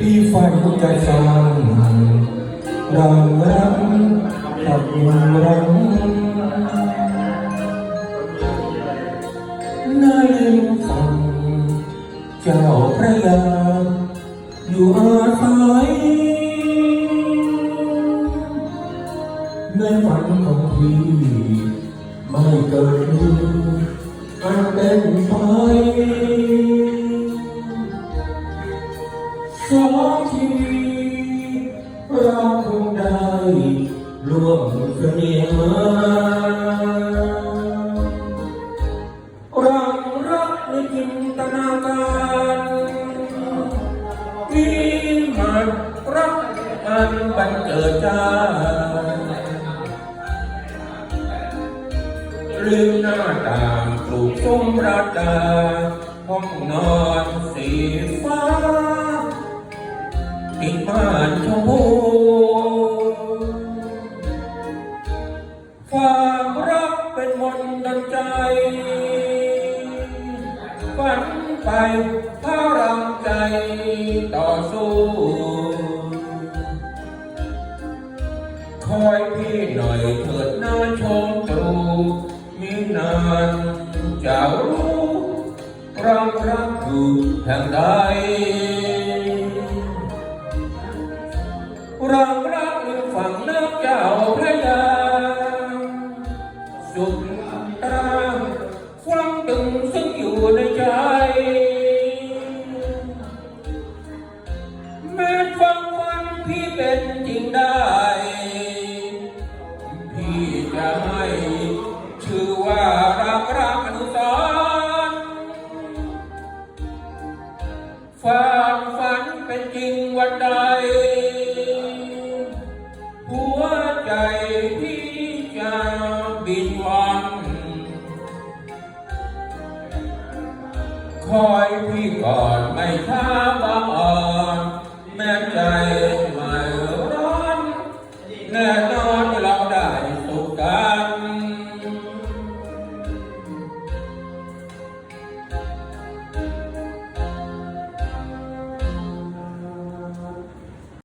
พี่ฝันจะสร้างรังรักกับเมืองรังในฝั่งเจ้าพระยาอยู่อาศัยในฝันของพี่ไม่เกิดมีอั สองชีวิตเราคงได้ร่วมเสน่หารังรักในจินตนาการวิมานรักอันบันเจิดจ้าลืมหน้าต่างปลูกซุ้มราดาห้องนอนสี ใจ ฝันไปพารังใจต่อสู้ คอยพี่หน่อยเถิดหน้าชมตรูมีนานจะรู้รักรักอยู่แห่งใดรักรักอยู่ฝั่งน้ำ สุดตรางฟังตึงซึ่งอยู่ในใจ แม้ฟังวันพี่เป็นจริงได้ พี่จะให้ชื่อว่ารักรักอนุสรฝันฝันเป็นจริงวันใด คอยพี่ก่อนไม่ท้าไา